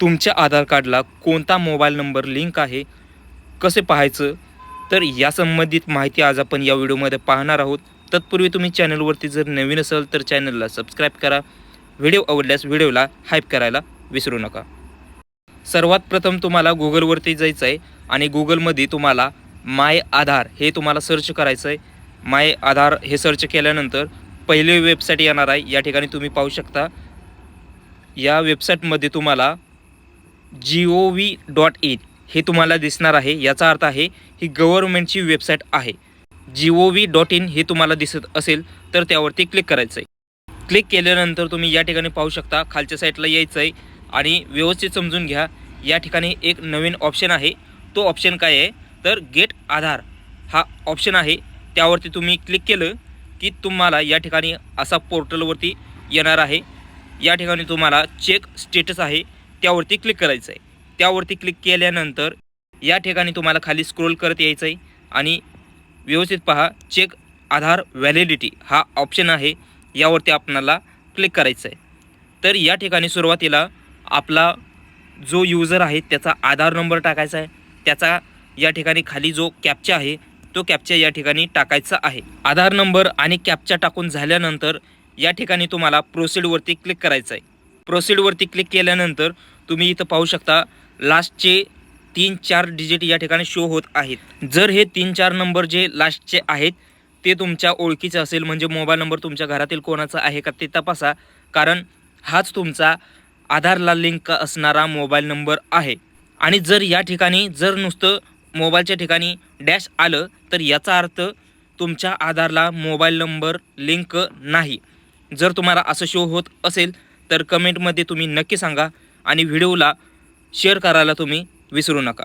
तुमच्या आधार कार्डला कोणता मोबाईल नंबर लिंक आहे कसे पाहायचं तर या संबंधित माहिती आज आपण या व्हिडिओमध्ये पाहणार आहोत. तत्पूर्वी तुम्ही चॅनलवरती जर नवीन असाल तर चॅनलला सबस्क्राईब करा. व्हिडिओ आवडल्यास व्हिडिओला हाईप करायला विसरू नका. सर्वात प्रथम तुम्हाला गुगलवरती जायचं आहे आणि गुगलमध्ये तुम्हाला माय आधार हे तुम्हाला सर्च करायचं आहे माय आधार हे सर्च केल्यानंतर पहिले वेबसाईट येणार आहे. या ठिकाणी तुम्ही पाहू शकता. या वेबसाईटमध्ये तुम्हाला G O V dot in हे तुम्हाला दिसणार आहे. याचा अर्थ आहे ही गव्हर्नमेंटची वेबसाईट आहे. G O V dot in हे तुम्हाला दिसत असेल तर त्यावरती क्लिक करायचं आहे क्लिक केल्यानंतर तुम्ही या ठिकाणी पाहू शकता खालच्या साईडला यायचं आहे आणि व्यवस्थित समजून घ्या. या ठिकाणी एक नवीन ऑप्शन आहे. तो ऑप्शन काय आहे? तर गेट आधार हा ऑप्शन आहे. त्यावरती तुम्ही क्लिक केलं की तुम्हाला या ठिकाणी असा पोर्टलवरती येणार आहे. या ठिकाणी तुम्हाला चेक स्टेटस आहे. त्यावरती क्लिक करायचं आहे त्यावरती क्लिक केल्यानंतर या ठिकाणी तुम्हाला खाली स्क्रोल करत यायचं आहे आणि व्यवस्थित पहा चेक आधार व्हॅलिडिटी हा ऑप्शन आहे यावरती आपणाला क्लिक करायचं आहे तर या ठिकाणी सुरुवातीला आपला जो यूजर आहे त्याचा आधार नंबर टाकायचा आहे. त्याचा या ठिकाणी खाली जो कॅपचा आहे तो कॅपचा या ठिकाणी टाकायचा आहे. आधार नंबर आणि कॅपचा टाकून झाल्यानंतर या ठिकाणी तुम्हाला प्रोसिडवरती क्लिक करायचं आहे प्रोसीडवरती क्लिक केल्यानंतर तुम्ही इथं पाहू शकता लास्टचे तीन चार डिजिट या ठिकाणी शो होत आहेत. जर हे तीन चार नंबर जे लास्टचे आहेत ते तुमच्या ओळखीचे असेल म्हणजे मोबाईल नंबर तुमच्या घरातील कोणाचा आहे का ते तपासा. कारण हाच तुमचा आधारला लिंक असणारा मोबाईल नंबर आहे. आणि जर या ठिकाणी जर नुसतं मोबाईलच्या ठिकाणी डॅश आलं तर याचा अर्थ तुमच्या आधारला मोबाईल नंबर लिंक नाही. जर तुम्हाला असं शो होत असेल तर कमेंटमध्ये तुम्ही नक्की सांगा आणि व्हिडिओला शेअर करायला तुम्ही विसरू नका.